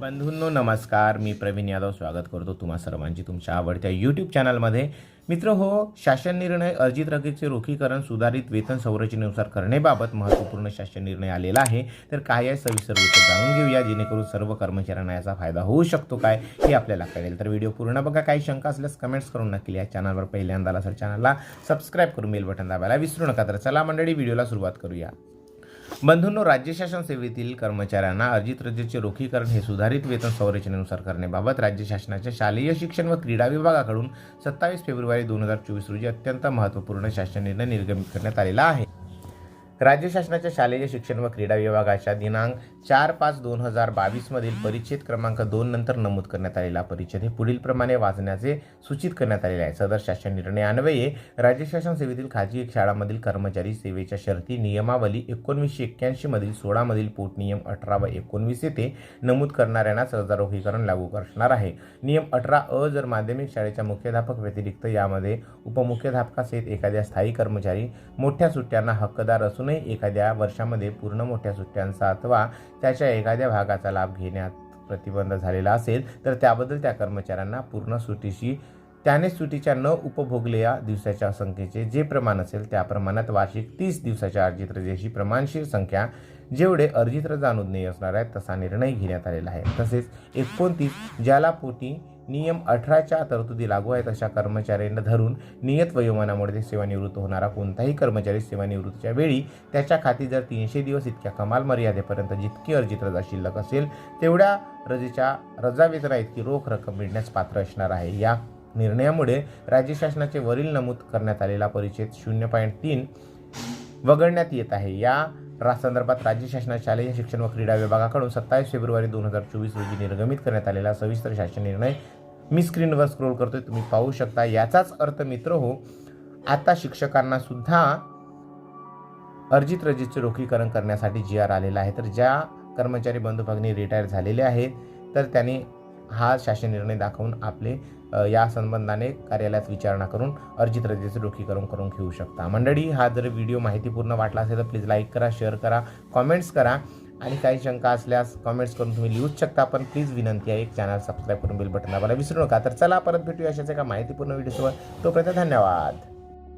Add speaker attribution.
Speaker 1: बंधूंनो नमस्कार. मी प्रवीण यादव स्वागत करतो तुम्हा सर्वांची तुमच्या आवडत्या यूट्यूब चॅनलमध्ये मित्र हो शासन निर्णय अर्जित रकमेचे रोखीकरण सुधारित वेतन संरचनेनुसार करण्याबाबत महत्त्वपूर्ण शासन निर्णय आलेला आहे. तर काय आहे? सविस्तर वृत्त जाणून घेऊया. जेणेकरून सर्व कर्मचाऱ्यांना याचा फायदा होऊ शकतो काय हे आपल्याला कळेल. तर व्हिडिओ पूर्ण बघा. काही शंका असल्यास कमेंट्स करून नक्की या चॅनलवर पहिल्यांदा असेल चॅनलला सबस्क्राईब करून बेल बटन दाबायला विसरू नका. तर चला मंडळी व्हिडिओला सुरुवात करूया. बंधूंनो राज्य शासन सेवेतील कर्मचाऱ्यांना अर्जित रजेचे रोखीकरण हे सुधारित वेतन संरचनेनुसार करण्याबाबत राज्य शासनाच्या शालेय शिक्षण व क्रीडा विभागाकडून सत्तावीस फेब्रुवारी दोन हजार चोवीस रोजी अत्यंत महत्त्वपूर्ण शासन निर्णय निर्गमित करण्यात आलेला आहे. राज्य शासनाच्या शालेय शिक्षण व क्रीडा विभागाच्या दिनांक चार पाच दोन हजार बावीसमधील परिच्छेद क्रमांक दोन नंतर नमूद करण्यात आलेला परिच्छेद हे पुढीलप्रमाणे वाचण्याचे सूचित करण्यात आलेले आहे. सदर शासन निर्णयान्वये राज्य शासन सेवेतील खाजगी शाळांमधील कर्मचारी सेवेच्या शर्ती नियमावली एकोणवीसशे एक्क्याऐंशीमधील सोळामधील पोटनियम अठरा व एकोणवीस येथे नमूद करणाऱ्यांना सहजारोखीकरण लागू करणार आहे. नियम अठरा अ जर माध्यमिक शाळेच्या मुख्याध्यापक व्यतिरिक्त यामध्ये उपमुख्याध्यापकासहित एखाद्या स्थायी कर्मचारी मोठ्या सुट्ट्यांना हक्कदार असून पूर्ण एखाद्या वर्षामध्ये पूर्ण मोठ्या सुट्ट्यांचा अथवा त्याच्या एखाद्या भागाचा लाभ घेण्यात प्रतिबंध झालेला असेल तर त्याबद्दल त्या कर्मचाऱ्यांना पूर्ण सुटीशी त्याने सुटीच्या न उपभोगलेल्या दिवसाच्या संख्येचे जे प्रमाण असेल त्या प्रमाणात वार्षिक तीस दिवसाच्या अर्जित रजेची प्रमाणशीर संख्या जेवढे अर्जित रजा अनुज्ञेय असणार आहे तसा निर्णय घेण्यात आलेला आहे. तसेच एकोणतीस ज्याला पोटी नियम अठराच्या तरतुदी लागू आहेत अशा कर्मचाऱ्यांना धरून नियत वयोमानामुळे ते सेवानिवृत्त होणारा कोणताही कर्मचारी सेवानिवृत्तीच्या वेळी त्याच्या खाती जर तीनशे दिवस इतक्या कमाल मर्यादेपर्यंत जितकी अर्जित रजा शिल्लक असेल तेवढ्या रजेच्या रजा वेतना इतकी रोख रक्कम मिळण्यास पात्र असणार आहे. या निर्णयामुळे राज्य शासनाचे वरील नमूद करण्यात आलेला परिच्छेद शून्य पॉईंट तीन वगळण्यात येत आहे. या संदर्भात राज्य शासनाच्या शालेय शिक्षण व क्रीडा विभागाकडून सत्तावीस फेब्रुवारी दोन हजार चोवीस रोजी निर्गमित करण्यात आलेला सविस्तर शासन निर्णय मी स्क्रीनवर स्क्रोल करतोय तुम्ही पाहू शकता. याचाच अर्थ मित्र हो आता शिक्षकांना सुद्धा अर्जित रजितचे रोखीकरण करण्यासाठी जी आर आलेला आहे. तर ज्या कर्मचारी बंधू भगिनी रिटायर झालेले आहेत तर त्यांनी हा शासन निर्णय दाखवून आपले या संबंधाने कार्यालयात विचारणा करून अर्जित रजेचे रोखीकरण करून घेऊ शकता. मंडळी हा जर व्हिडिओ माहितीपूर्ण वाटला असेल तर प्लीज लाईक करा शेअर करा कॉमेंट्स करा. आणि काही शंका असल्यास कॉमेंट्स करून तुम्ही लिहूच शकता. पण प्लीज विनंती आहे एक चॅनल सबस्क्राईब करून बेल बटन दाबायला विसरू नका. तर चला परत भेटूया अशाच एका माहितीपूर्ण व्हिडिओसोबत तोपर्यंत धन्यवाद.